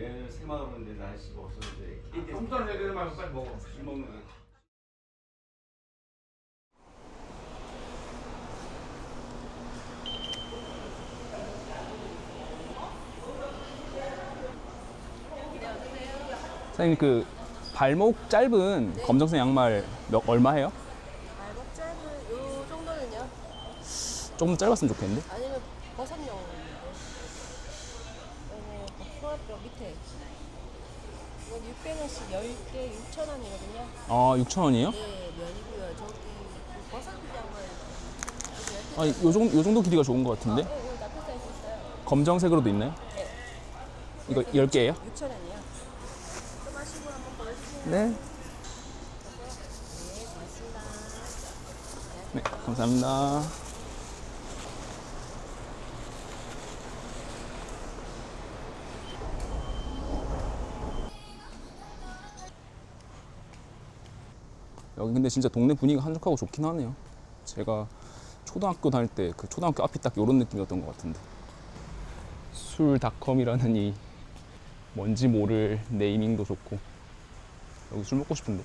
얘는 새마을인데 날씨가 없었는데 KTX 컴퓨터 얘기를 말고 빨리 먹어. 술 먹는 거. 사장님 그 발목 짧은 검정색 양말 몇 얼마 해요? 발목 짧은 요 정도는요? 조금 짧았으면 좋겠는데. 아니면 버섯용인데 여기 밑에 이건 600원씩 10개 6,000원이거든요 아 6천 원이에요? 네 면이고요 저기 그 버섯 양말 여기 10개 아니 요 정도 요 정도 길이가 좋은 것 같은데. 네, 여기 나쁜 사이즈 있어요 검정색으로도 있나요? 네 이거 10개예요? 6,000원이요 좀 하시고 한번 보여주세요 네. 네 고맙습니다 네, 감사합니다. 여기 근데 진짜 동네 분위기가 한적하고 좋긴 하네요. 제가 초등학교 다닐 때 그 초등학교 앞이 딱 이런 느낌이었던 것 같은데. 술닷컴이라는 이 뭔지 모를 네이밍도 좋고 여기 술 먹고 싶은데.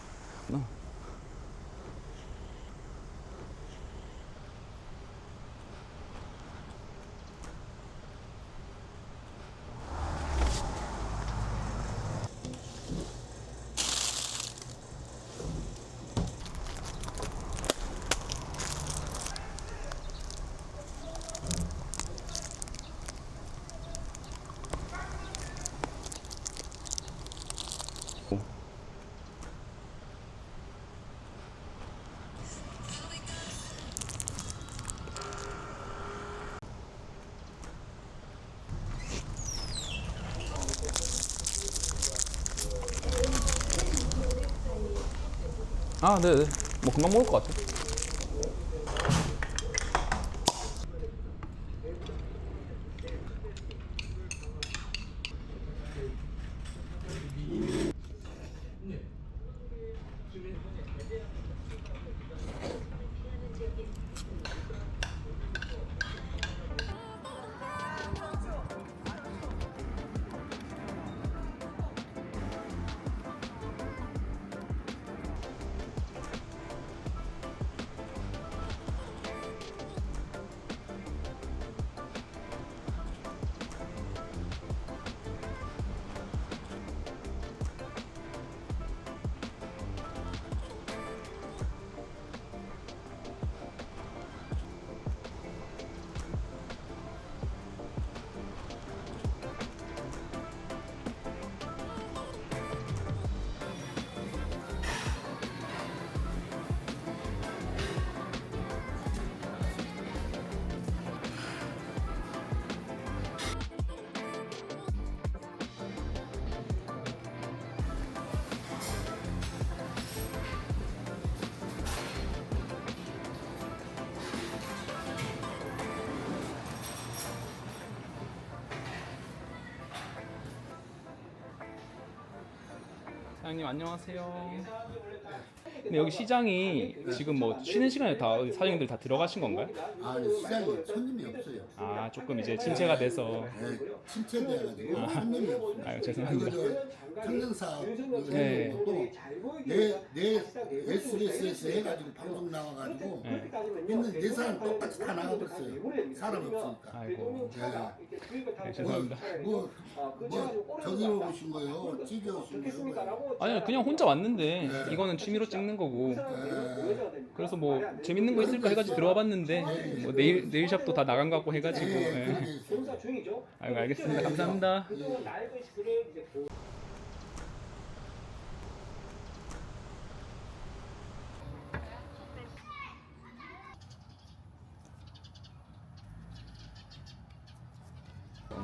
아, 네 네. 뭐 금방 먹을 것 같아. 사장님 안녕하세요. 근데 여기 시장이 지금 뭐 쉬는 시간에 다 사장님들 다 들어가신 건가요? 아, 시장에 손님이 없어요. 아 조금 이제 침체가 돼서 네, 침체돼가지고 손님이 없어요. 아유 죄송합니다. 네. 해놓은 것도 내, 내 SBS에서 해가지고 방송 나와가지고 네. 있는 네 사람 똑같이 다 나가고 있어요. 사람이 없으니까. 아이고 네. 네, 죄송합니다. 뭐, 뭐 저기로 오신 거예요? 찌개 오신 거예요? 아니요 그냥 혼자 왔는데 이거는 취미로 찍는 거고 그래서 뭐 재밌는 거 있을까 해가지고 들어와 봤는데 뭐 네일 네일샵도 다 나간 거 같고 해가지고 네, 예. 있어요. 중이죠. 알겠습니다 감사합니다.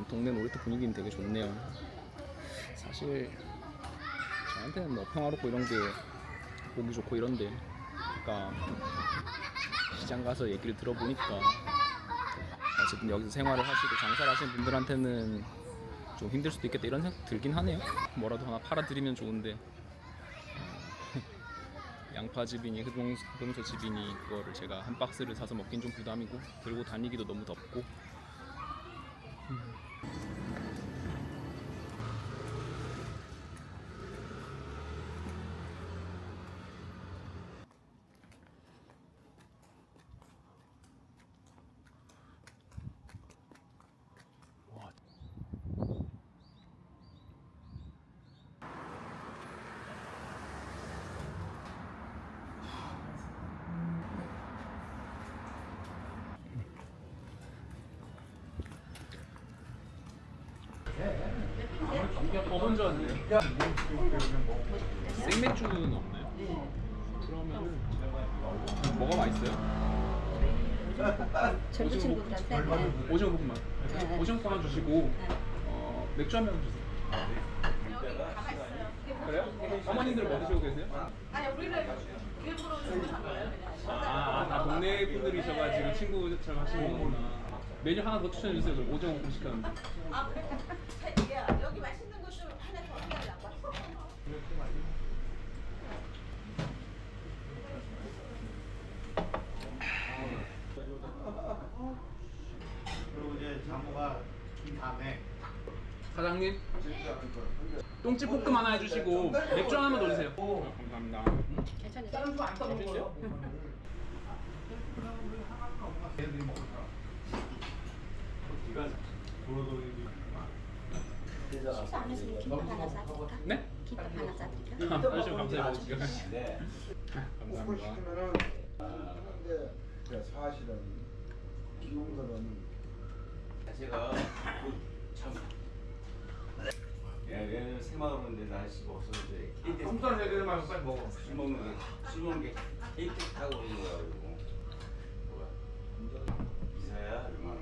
동네 놀이터 분위기는 되게 좋네요. 사실 저한테는 뭐 평화롭고 이런 게 보기 좋고 이런데, 그러니까 시장 가서 얘기를 들어보니까 어쨌든 여기서 생활을 하시고 장사를 하시는 분들한테는 좀 힘들 수도 있겠다 이런 생각 들긴 하네요. 뭐라도 하나 팔아드리면 좋은데. 어, 양파즙이니 흑동, 흑동서즙이니 그거를 제가 한 박스를 사서 먹긴 좀 부담이고 들고 다니기도 너무 덥고 어 혼자 왔네요. 생맥주는 없나요? 그러면은 뭐가 맛있어요? 젊은 친구들한테 네. 오징어 볶음만. 오징어 볶음만 주시고 어, 맥주 한 병 주세요. 그래요? 어머님들 뭐 드시고 계세요? 아니 우리는 일부러 주문한 거예요 그냥 아, 다 동네 분들이셔가지고 친구처럼 하시는 거구나. 메뉴 하나 더 추천해 주세요. 그럼 오징어 볶음 시켰는데. 아 그래 야 여기 맛있는 거 좀 하나 더 한달라고 그리고 이제 장모가 이 다음에 사장님, 똥집 볶음 하나 해주시고 맥주 하나만 더 주세요. 어, 감사합니다. 다른 거안 도로도리 식사 안 했으면 김밥 하나 싸드릴까? 네? 김밥 하나 싸드릴까? 아저씨 감사해요. 네. 감사합니다. 근데 사실은 기용들은 제가 그참 예, 얘는 새마을인데 날씨가 없어서 이제 KTX 똥살 내리는 말고 빨리 먹어. 술 먹는 게, 술 먹는 게 KTX 타고 오는 거야 그리고 뭐야 이사야 이러면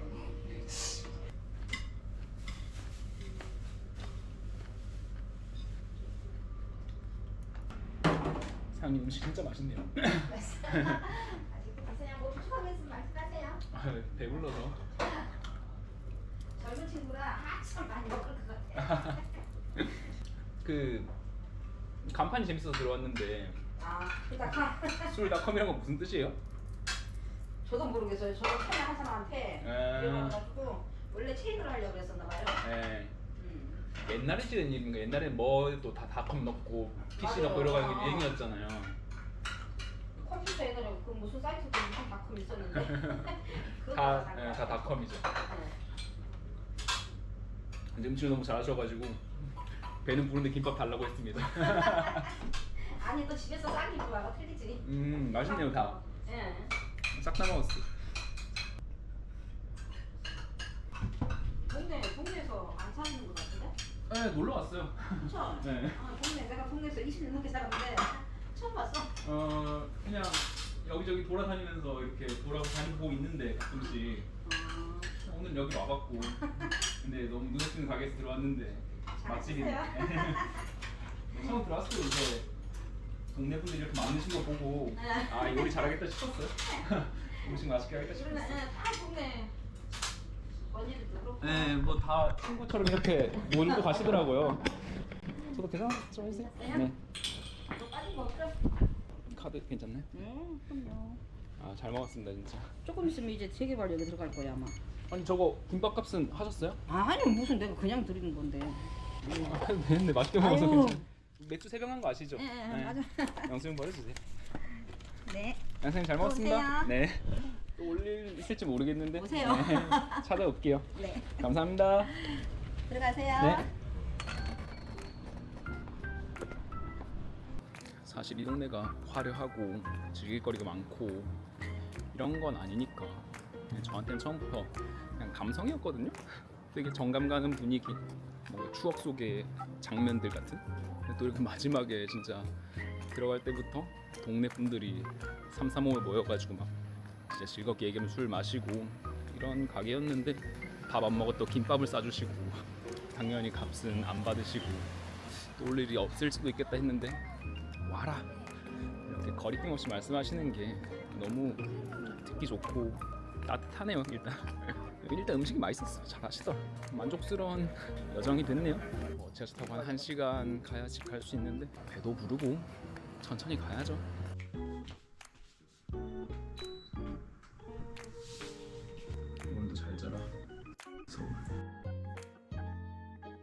사장님 음식 진짜 맛있네요. 아직 그냥 뭐 추가해서 말씀하세요 아, 배불러서. 젊은 친구라 한참 많이 먹을 것 같아 그 간판이 재밌어서 들어왔는데 아 그러니까 술닷컴이란 건 무슨 뜻이에요? 저도 모르겠어요 저도 처음에 한 사람한테 아. 이래가지고 원래 체인으로 하려고 그랬었나 봐요 네. 음. 옛날에 찍은 일인가 옛날에 뭐또 다 닷컴 넣고 PC 맞아요. 넣고 이러고 하는 아. 게 유행이었잖아요. 컴퓨터 예전에 그 무슨 사이트 도 무슨 닷컴 있었는데 그거 다, 산 예. 다 닷컴이죠. 네. 근데 음식을 너무 잘하셔가지고 배는 부른데 김밥 달라고 했습니다. 아니 너 집에서 싼 김밥하고 틀리지 음 맛있네요 다. 예. 싹 다 먹었어. 동네 동네에서 안 사는 것 같은데? 네 놀러 왔어요. 그쵸? 네. 아, 동네 내가 동네에서 20년 넘게 살았는데 처음 봤어. 어 그냥 여기저기 돌아다니면서 이렇게 돌아다니고 있는데 가끔씩 아, 오늘 여기 와봤고 근데 너무 눈에 띄는 가게에서 들어왔는데 맛집이네. 처음 들어왔을 때 이제 동네 분들이 이렇게 많으신 거 보고 아 요리 잘하겠다 싶었어요. 음식 맛있게 하겠다 우리는 싶었어요. 예, 다 동네. 네, 뭐 다 친구처럼 이렇게 모이고 가시더라고요. 저도 계산 좀 해주세요. 네. 너 빠진 거 없어? 카드 괜찮나요? 응, 그럼요. 아 잘 먹었습니다 진짜. 조금 있으면 이제 재개발 여기 들어갈 거야 아마. 아니 저거 김밥 값은 하셨어요? 아니 무슨 내가 그냥 드리는 건데. 해도 되는데 맛있게 먹어서 아유. 괜찮아. 맥주 세병 한 거 아시죠? 예, 예, 맞아. 영수증 버려주세요. 네. 양생님 잘또 먹었습니다. 오세요. 네. 또 올릴 있을지 모르겠는데. 오세요. 네. 찾아올게요. 네. 감사합니다. 들어가세요. 네. 사실 이 동네가 화려하고 즐길 거리가 많고 이런 건 아니니까 저한테는 처음부터 그냥 감성이었거든요. 되게 정감 가는 분위기, 뭔가 추억 속의 장면들 같은. 또 이렇게 마지막에 진짜 들어갈 때부터 동네 분들이 삼삼오오 모여가지고 막 진짜 즐겁게 얘기하면 술 마시고 이런 가게였는데 밥 안 먹었던 김밥을 싸주시고 당연히 값은 안 받으시고 또 올 일이 없을 수도 있겠다 했는데 와라 이렇게 거리낌 없이 말씀하시는 게 너무 듣기 좋고 따뜻하네요 일단. 일단 음식이 맛있었어. 잘 하시더라. 만족스러운 여정이 됐네요. 뭐 지하철 타고 한 1시간 가야 집 갈 수 있는데 배도 부르고 천천히 가야죠